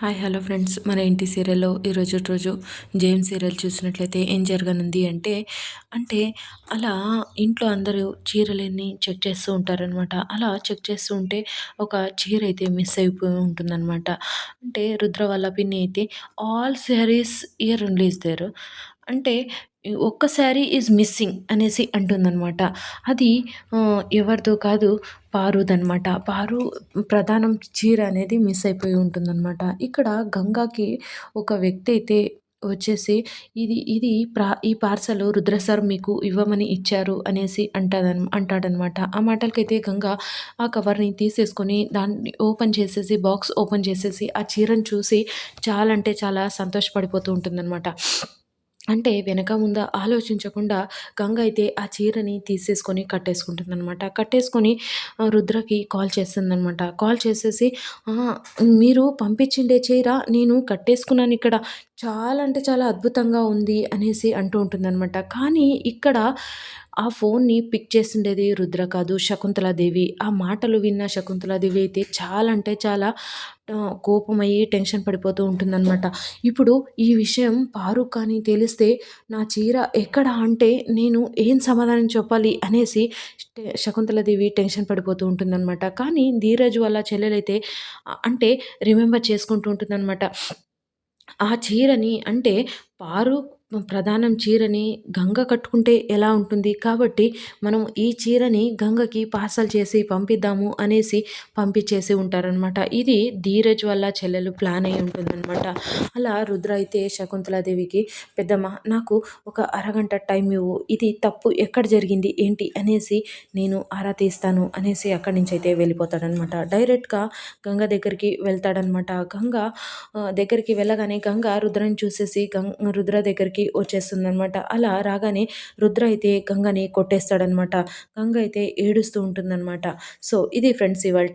Hi hello friends. మన ఇంటి సీరియల్లో ఈరోజు రోజు జేమ్ సీరియల్ చూసినట్లయితే ఏం జరగనుంది అంటే అంటే అలా ఇంట్లో అందరూ చీరలన్నీ చెక్ చేస్తూ ఉంటారనమాట అలా చెక్ చేస్తూ ఉంటే ఒక చీర అయితే మిస్ అయిపోయి ఉంటుందన్నమాట. అంటే రుద్ర వాళ్ళ పిన్ని అయితే all saris year release there. అంటే ఒక్క శారీ ఈజ్ మిస్సింగ్ అనేసి అంటుందన్నమాట. అది ఎవరిదో కాదు పారుదనమాట పారు ప్రధానం చీర అనేది మిస్ అయిపోయి ఉంటుందన్నమాట. ఇక్కడ గంగాకి ఒక వ్యక్తి అయితే వచ్చేసి ఇది ఇది ప్రా ఈ పార్సల్ రుద్ర సార్ మీకు ఇవ్వమని ఇచ్చారు అనేసి అంటాదన్ అంటాడనమాట ఆ మాటలకైతే గంగ ఆ కవర్ని తీసేసుకొని దాన్ని ఓపెన్ చేసేసి బాక్స్ ఓపెన్ చేసేసి ఆ చీరను చూసి చాలా అంటే చాలా సంతోషపడిపోతూ ఉంటుందన్నమాట. అంటే వెనక ముంద ఆలోచించకుండా గంగ అయితే ఆ చీరని తీసేసుకొని కట్టేసుకుంటుందనమాట కట్టేసుకొని రుద్రకి కాల్ చేస్తుందనమాట కాల్ చేసేసి మీరు పంపించిండే చీర నేను కట్టేసుకున్నాను ఇక్కడ. చాలా అంటే చాలా అద్భుతంగా ఉంది అనేసి అంటూ ఉంటుందన్నమాట. కానీ ఇక్కడ ఆ ఫోన్ని పిక్ చేసిండేది రుద్ర కాదు శకుంతలాదేవి. ఆ మాటలు విన్న శకుంతలాదేవి అయితే చాలా అంటే చాలా కోపమయ్యి టెన్షన్ పడిపోతూ ఉంటుందన్నమాట. ఇప్పుడు ఈ విషయం పారు కానీ తెలిస్తే నా చీర ఎక్కడ అంటే నేను ఏం సమాధానం చెప్పాలి అనేసి శకుంతలాదేవి టెన్షన్ పడిపోతూ ఉంటుందన్నమాట. కానీ ధీరజ్ వాళ్ళ చెల్లెలైతే అంటే రిమెంబర్ చేసుకుంటూ ఉంటుందన్నమాట. ఆ చీరని అంటే పారు ప్రధానం చీరని గంగ కట్టుకుంటే ఎలా ఉంటుంది? కాబట్టి మనం ఈ చీరని గంగకి పార్సల్ చేసి పంపిద్దాము అనేసి పంపించేసి ఉంటారనమాట ఇది ధీరజ్ వల్ల చెల్లెలు ప్లాన్ అయి ఉంటుందన్నమాట. అలా రుద్ర అయితే శకుంతలాదేవికి పెద్దమ్మ నాకు ఒక అరగంట టైం ఇవ్వు. ఇది తప్పు ఎక్కడ జరిగింది? ఏంటి? అనేసి నేను ఆరా తీస్తాను అనేసి అక్కడి నుంచి అయితే వెళ్ళిపోతాడనమాట డైరెక్ట్గా గంగ దగ్గరికి వెళ్తాడనమాట గంగ దగ్గరికి వెళ్ళగానే గంగ రుద్రని చూసేసి గంగ రుద్ర దగ్గరికి దగ్గరికి వచ్చేస్తుందనమాట అలా రాగానే రుద్ర అయితే గంగని కొట్టేస్తాడనమాట గంగ అయితే ఏడుస్తూ ఉంటుందన్నమాట. సో ఇది ఫ్రెండ్స్ ఇవాళ